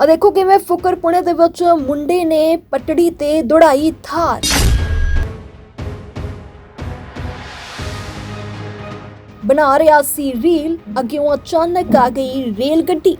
ਆ ਦੇਖੋ ਕਿਵੇਂ ਫੁਕਰਪੁਣੇ ਦੇ ਵਿੱਚ ਮੁੰਡੇ ਨੇ ਪਟੜੀ ਤੇ ਦੌੜਾਈ ਥਾਰ। ਬਣਾ ਰਿਹਾ ਸੀ ਰੀਲ ਅੱਗੇ ਅਚਾਨਕ ਆ ਗਈ ਰੇਲ ਗੱਡੀ।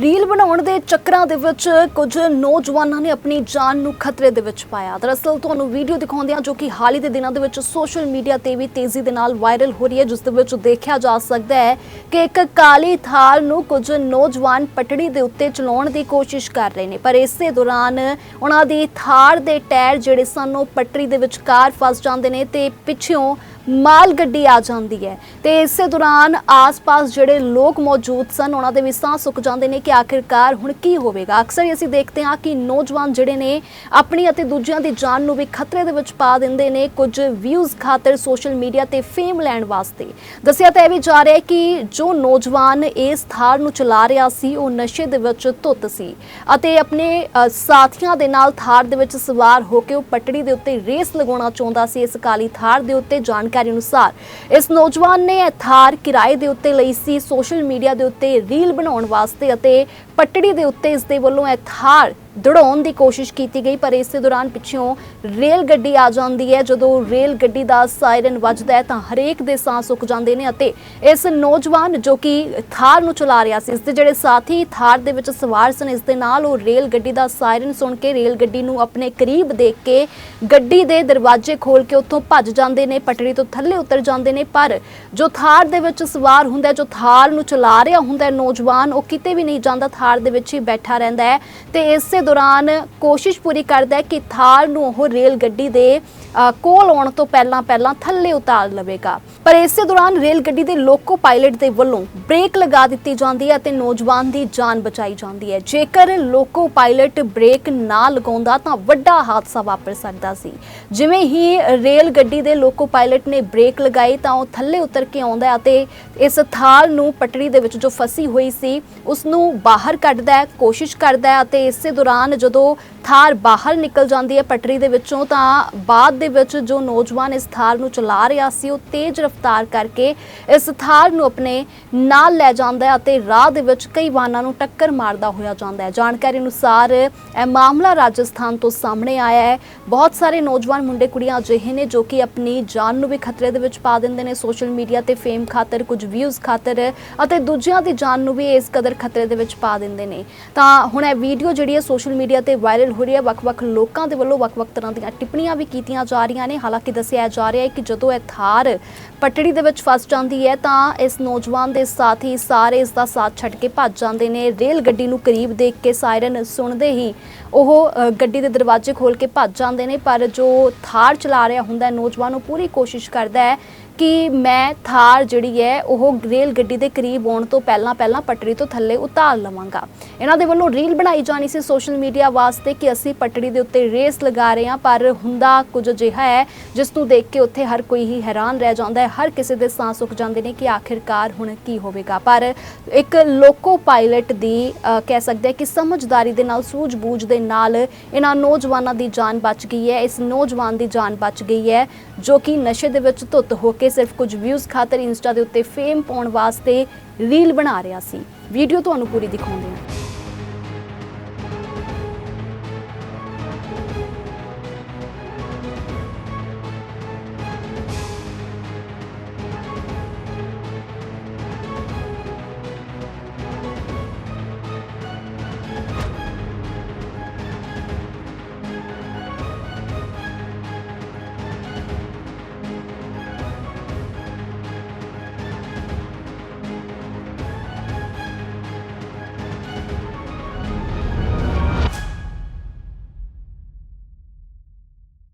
ਰੀਲ ਬਣਾਉਣ ਦੇ ਚੱਕਰਾਂ ਦੇ ਵਿੱਚ ਕੁਝ ਨੌਜਵਾਨਾਂ ਨੇ ਆਪਣੀ ਜਾਨ ਨੂੰ ਖਤਰੇ ਦੇ ਵਿੱਚ ਪਾਇਆ। ਦਰਅਸਲ ਤੁਹਾਨੂੰ ਵੀਡੀਓ ਦਿਖਾਉਂਦੇ ਹਾਂ ਜੋ ਕਿ ਹਾਲ ਹੀ ਦੇ ਦਿਨਾਂ ਦੇ ਵਿੱਚ ਸੋਸ਼ਲ ਮੀਡੀਆ ਤੇ ਵੀ ਤੇਜ਼ੀ ਦੇ ਨਾਲ ਵਾਇਰਲ ਹੋ ਰਹੀ ਹੈ, ਜਿਸ ਦੇ ਵਿੱਚ ਦੇਖਿਆ ਜਾ ਸਕਦਾ ਹੈ ਕਿ ਇੱਕ ਕਾਲੀ ਥਾਰ ਨੂੰ ਕੁਝ ਨੌਜਵਾਨ ਪਟੜੀ ਦੇ ਉੱਤੇ ਚਲਾਉਣ ਦੀ ਕੋਸ਼ਿਸ਼ ਕਰ ਰਹੇ ਨੇ। ਪਰ ਇਸੇ ਦੌਰਾਨ ਉਹਨਾਂ ਦੀ ਥਾਰ ਦੇ ਟਾਇਰ ਜਿਹੜੇ ਸਨ, ਉਹ ਪਟੜੀ ਦੇ ਵਿਚਕਾਰ ਫਸ ਜਾਂਦੇ ਨੇ ਤੇ ਪਿੱਛੋਂ ਮਾਲ ਗੱਡੀ ਆ ਜਾਂਦੀ ਹੈ। ਤੇ ਇਸੇ ਦੌਰਾਨ ਆਸ-ਪਾਸ ਜਿਹੜੇ ਲੋਕ ਮੌਜੂਦ ਸਨ, ਉਹਨਾਂ ਦੇ ਵੀ ਸਾਹ ਸੁੱਕ ਜਾਂਦੇ ਨੇ ਕਿ ਆਖਿਰਕਾਰ ਹੁਣ ਕੀ ਹੋਵੇਗਾ। ਅਕਸਰ ਹੀ ਅਸੀਂ ਦੇਖਦੇ ਹਾਂ ਕਿ ਨੌਜਵਾਨ ਜਿਹੜੇ ਨੇ, ਆਪਣੀ ਅਤੇ ਦੂਜਿਆਂ ਦੀ ਜਾਨ ਨੂੰ ਵੀ ਖਤਰੇ ਦੇ ਵਿੱਚ ਪਾ ਦਿੰਦੇ ਨੇ ਕੁਝ ਵਿਊਜ਼ ਖਾਤਰ ਸੋਸ਼ਲ ਮੀਡੀਆ ਤੇ ਫੇਮ ਲੈਣ ਵਾਸਤੇ। ਦੱਸਿਆ ਤਾਂ ਇਹ ਵੀ ਜਾ ਰਿਹਾ ਹੈ ਕਿ ਜੋ ਨੌਜਵਾਨ ਇਸ ਥਾਰ ਨੂੰ ਚਲਾ ਰਿਹਾ ਸੀ, ਉਹ ਨਸ਼ੇ ਦੇ ਵਿੱਚ ਧੁੱਤ ਸੀ ਅਤੇ ਆਪਣੇ ਸਾਥੀਆਂ ਦੇ ਨਾਲ ਥਾਰ ਦੇ ਵਿੱਚ ਸਵਾਰ ਹੋ ਕੇ ਉਹ ਪਟੜੀ ਦੇ ਉੱਤੇ ਰੇਸ ਲਗਾਉਣਾ ਚਾਹੁੰਦਾ ਸੀ। ਇਸ ਕਾਲੀ ਥਾਰ ਦੇ ਉੱਤੇ ਜਾਣ ਜਾਣਕਾਰੀ ਅਨੁਸਾਰ, ਇਸ ਨੌਜਵਾਨ ਨੇ ਥਾਰ ਕਿਰਾਏ ਦੇ ਉੱਤੇ ਲਈ ਸੀ, ਸੋਸ਼ਲ ਮੀਡੀਆ ਦੇ ਉੱਤੇ ਰੀਲ ਬਣਾਉਣ ਵਾਸਤੇ ਅਤੇ ਪਟੜੀ ਦੇ ਉੱਤੇ ਇਸ ਦੇ ਵੱਲੋਂ ਇਹ ਥਾਰ ਦੜਾਉਣ ਦੀ ਕੋਸ਼ਿਸ਼ ਕੀਤੀ ਗਈ, ਪਰ ਇਸੇ ਦੌਰਾਨ ਪਿੱਛੋਂ ਰੇਲ ਗੱਡੀ ਆ ਜਾਂਦੀ ਹੈ। ਜਦੋਂ ਰੇਲ ਗੱਡੀ ਦਾ ਸਾਇਰਨ ਵੱਜਦਾ ਹੈ ਤਾਂ ਹਰੇਕ ਦੇ ਸਾਹ ਸੁੱਕ ਜਾਂਦੇ ਨੇ ਅਤੇ ਇਸ ਨੌਜਵਾਨ ਜੋ ਕਿ ਥਾਰ ਨੂੰ ਚਲਾ ਰਿਹਾ ਸੀ ਇਸ ਦੇ ਜਿਹੜੇ ਸਾਥੀ ਥਾਰ ਦੇ ਵਿੱਚ ਸਵਾਰ ਸਨ, ਇਸ ਦੇ ਨਾਲ ਉਹ ਰੇਲ ਗੱਡੀ ਦਾ ਸਾਇਰਨ ਸੁਣ ਕੇ ਰੇਲ ਗੱਡੀ ਨੂੰ ਆਪਣੇ ਕਰੀਬ ਦੇਖ ਕੇ ਗੱਡੀ ਦੇ ਦਰਵਾਜ਼ੇ ਖੋਲ ਕੇ ਉੱਥੋਂ ਭੱਜ ਜਾਂਦੇ ਨੇ, ਪਟੜੀ ਤੋਂ ਥੱਲੇ ਉਤਰ ਜਾਂਦੇ ਨੇ। ਪਰ ਜੋ ਥਾਰ ਦੇ ਵਿੱਚ ਸਵਾਰ ਹੁੰਦਾ ਜੋ ਥਾਰ ਨੂੰ ਚਲਾ ਰਿਹਾ ਹੁੰਦਾ ਨੌਜਵਾਨ, ਉਹ ਕਿਤੇ ਵੀ ਨਹੀਂ ਜਾਂਦਾ, ਥਾਰ ਦੇ ਵਿੱਚ ਹੀ ਬੈਠਾ ਰਹਿੰਦਾ ਹੈ। ਤੇ ਇਸੇ ਦੌਰਾਨ ਕੋਸ਼ਿਸ਼ ਪੂਰੀ ਕਰਦਾ ਹੈ ਕਿ ਥਾਰ ਨੂੰ ਉਹ ਰੇਲ ਗੱਡੀ ਦੇ ਕੋਲ ਆਉਣ ਤੋਂ ਪਹਿਲਾਂ ਪਹਿਲਾਂ ਥੱਲੇ ਉਤਾਰ ਲਵੇਗਾ। ਪਰ ਇਸੇ ਦੌਰਾਨ ਰੇਲ ਗੱਡੀ ਦੇ ਲੋਕੋ ਪਾਇਲਟ ਦੇ ਵੱਲੋਂ ਬ੍ਰੇਕ ਲਗਾ ਦਿੱਤੀ ਜਾਂਦੀ ਹੈ ਤੇ ਨੌਜਵਾਨ ਦੀ ਜਾਨ ਬਚਾਈ ਜਾਂਦੀ ਹੈ। ਜੇਕਰ ਲੋਕੋ ਪਾਇਲਟ ਬ੍ਰੇਕ ਨਾ ਲਗਾਉਂਦਾ ਤਾਂ ਵੱਡਾ ਹਾਦਸਾ ਵਾਪਰ ਸਕਦਾ ਸੀ। ਜਿਵੇਂ ਹੀ ਰੇਲ ਗੱਡੀ ਦੇ ਲੋਕੋ ਪਾਇਲਟ ਨੇ ਬ੍ਰੇਕ ਲਗਾਈ ਤਾਂ ਉਹ ਥੱਲੇ ਉਤਰ ਕੇ ਆਉਂਦਾ ਅਤੇ ਇਸ ਥਾਰ ਨੂੰ ਪਟੜੀ ਦੇ ਵਿੱਚ ਜੋ ਫਸੀ ਹੋਈ ਸੀ ਉਸ ਨੂੰ ਬਾਹਰ ਕੱਢਦਾ ਹੈ, ਕੋਸ਼ਿਸ਼ ਕਰਦਾ ਹੈ ਅਤੇ ਇਸੇ ਦੌਰਾਨ ਜਦੋਂ ਥਾਰ ਬਾਹਰ ਨਿਕਲ ਜਾਂਦੀ ਹੈ ਪਟਰੀ ਦੇ ਵਿੱਚੋਂ, ਤਾਂ ਬਾਅਦ ਦੇ ਵਿੱਚ ਜੋ ਨੌਜਵਾਨ ਇਸ ਥਾਰ ਨੂੰ ਚਲਾ ਰਿਹਾ ਸੀ, ਉਹ ਤੇਜ਼ ਰਫ਼ਤਾਰ ਕਰਕੇ ਇਸ ਥਾਰ ਨੂੰ ਆਪਣੇ ਨਾਲ ਲੈ ਜਾਂਦਾ ਹੈ ਅਤੇ ਰਾਹ ਦੇ ਵਿੱਚ ਕਈ ਵਾਹਨਾਂ ਨੂੰ ਟੱਕਰ ਮਾਰਦਾ ਹੋਇਆ ਜਾਂਦਾ ਹੈ। ਜਾਣਕਾਰੀ ਅਨੁਸਾਰ ਇਹ ਮਾਮਲਾ ਰਾਜਸਥਾਨ ਤੋਂ ਸਾਹਮਣੇ ਆਇਆ ਹੈ। ਬਹੁਤ ਸਾਰੇ ਨੌਜਵਾਨ ਮੁੰਡੇ ਕੁੜੀਆਂ ਅਜਿਹੇ ਨੇ ਜੋ ਕਿ ਆਪਣੀ ਜਾਨ ਨੂੰ ਵੀ ਖਤਰੇ ਦੇ ਵਿੱਚ ਪਾ ਦਿੰਦੇ ਨੇ ਸੋਸ਼ਲ ਮੀਡੀਆ ਤੇ ਫੇਮ ਖਾਤਰ, ਕੁਝ ਵਿਊਜ਼ ਖਾਤਰ ਅਤੇ ਦੂਜਿਆਂ ਦੀ ਜਾਨ ਨੂੰ ਵੀ ਇਸ ਕਦਰ ਖਤਰੇ ਦੇ ਵਿੱਚ ਪਾ ਦਿੰਦੇ ਨੇ। ਤਾਂ ਹੁਣ ਇਹ ਵੀਡੀਓ ਜਿਹੜੀ ਹੈ ਸੋਸ਼ਲ ਮੀਡੀਆ ਤੇ ਵਾਇਰਲ ਹੋ ਰਹੀ ਹੈ। ਵੱਖ-ਵੱਖ ਲੋਕਾਂ ਦੇ ਵੱਲੋਂ ਵੱਖ-ਵੱਖ ਤਰ੍ਹਾਂ ਦੀਆਂ ਟਿੱਪਣੀਆਂ ਵੀ ਕੀਤੀਆਂ ਜਾ ਰਹੀਆਂ ਨੇ। ਹਾਲਾਂਕਿ ਦੱਸਿਆ ਜਾ ਰਿਹਾ ਹੈ ਕਿ ਜਦੋਂ ਇਹ ਥਾਰ ਪਟੜੀ ਦੇ ਵਿੱਚ ਫਸ ਜਾਂਦੀ ਹੈ, ਤਾਂ ਇਸ ਨੌਜਵਾਨ ਦੇ ਸਾਥੀ ਸਾਰੇ ਇਸ ਦਾ ਸਾਥ ਛੱਡ ਕੇ ਭੱਜ ਜਾਂਦੇ ਨੇ। ਰੇਲ ਗੱਡੀ ਨੂੰ ਕਰੀਬ ਦੇਖ ਕੇ ਸਾਇਰਨ ਸੁਣਦੇ ਹੀ ਉਹ ਗੱਡੀ ਦੇ ਦਰਵਾਜ਼ੇ ਖੋਲ ਕੇ ਭੱਜ ਜਾਂਦੇ ਨੇ। ਪਰ ਜੋ ਥਾਰ ਚਲਾ ਰਿਹਾ ਹੁੰਦਾ ਹੈ, ਨੌਜਵਾਨ ਉਹ ਪੂਰੀ ਕੋਸ਼ਿਸ਼ ਕਰਦਾ ਹੈ ਕਿ ਮੈਂ ਥਾਰ ਜਿਹੜੀ ਹੈ, ਉਹ ਰੇਲ ਗੱਡੀ ਦੇ ਕਰੀਬ ਆਉਣ ਤੋਂ ਪਹਿਲਾਂ ਪਹਿਲਾਂ ਪਟੜੀ ਤੋਂ ਥੱਲੇ ਉਤਾਰ ਲਵਾਂਗਾ। ਇਹਨਾਂ ਦੇ ਵੱਲੋਂ ਰੀਲ ਬਣਾਈ ਜਾਣੀ ਸੀ ਸੋਸ਼ਲ ਮੀਡੀਆ ਵਾਸਤੇ ਕਿ ਅਸੀਂ ਪਟੜੀ ਦੇ ਉੱਤੇ ਰੇਸ ਲਗਾ ਰਹੇ ਹਾਂ, ਪਰ ਹੁੰਦਾ ਕੁਝ ਅਜਿਹਾ ਹੈ, ਜਿਸ ਨੂੰ ਦੇਖ ਕੇ ਉੱਥੇ ਹਰ ਕੋਈ ਹੀ ਹੈਰਾਨ ਰਹਿ ਜਾਂਦਾ ਹੈ, ਹਰ ਕਿਸੇ ਦੇ ਸਾਹ ਸੁੱਕ ਜਾਂਦੇ ਨੇ ਕਿ ਆਖਿਰਕਾਰ ਹੁਣ ਕੀ ਹੋਵੇਗਾ। ਪਰ ਇੱਕ ਲੋਕੋ ਪਾਇਲਟ ਦੀ ਕਹਿ ਸਕਦੇ ਹਾਂ ਕਿ ਸਮਝਦਾਰੀ ਦੇ ਨਾਲ, ਸੂਝ-ਬੂਝ ਦੇ ਨਾਲ ਇਹਨਾਂ ਨੌਜਵਾਨਾਂ ਦੀ ਜਾਨ ਬਚ ਗਈ ਹੈ। ਇਸ ਨੌਜਵਾਨ ਦੀ ਜਾਨ ਬਚ ਗਈ ਹੈ, ਜੋ ਕਿ ਨਸ਼ੇ ਦੇ ਵਿੱਚ ਧੁੱਤ ਹੋ ਕੇ ਸਿਰਫ ਕੁਝ ਵਿਊਜ਼ ਖਾਤਰ ਇੰਸਟਾ ਦੇ ਉੱਤੇ ਫੇਮ ਪਾਉਣ ਵਾਸਤੇ ਰੀਲ ਬਣਾ ਰਿਹਾ ਸੀ। ਵੀਡੀਓ ਤੁਹਾਨੂੰ ਪੂਰੀ ਦਿਖਾਉਂਦੇ ਹਾਂ।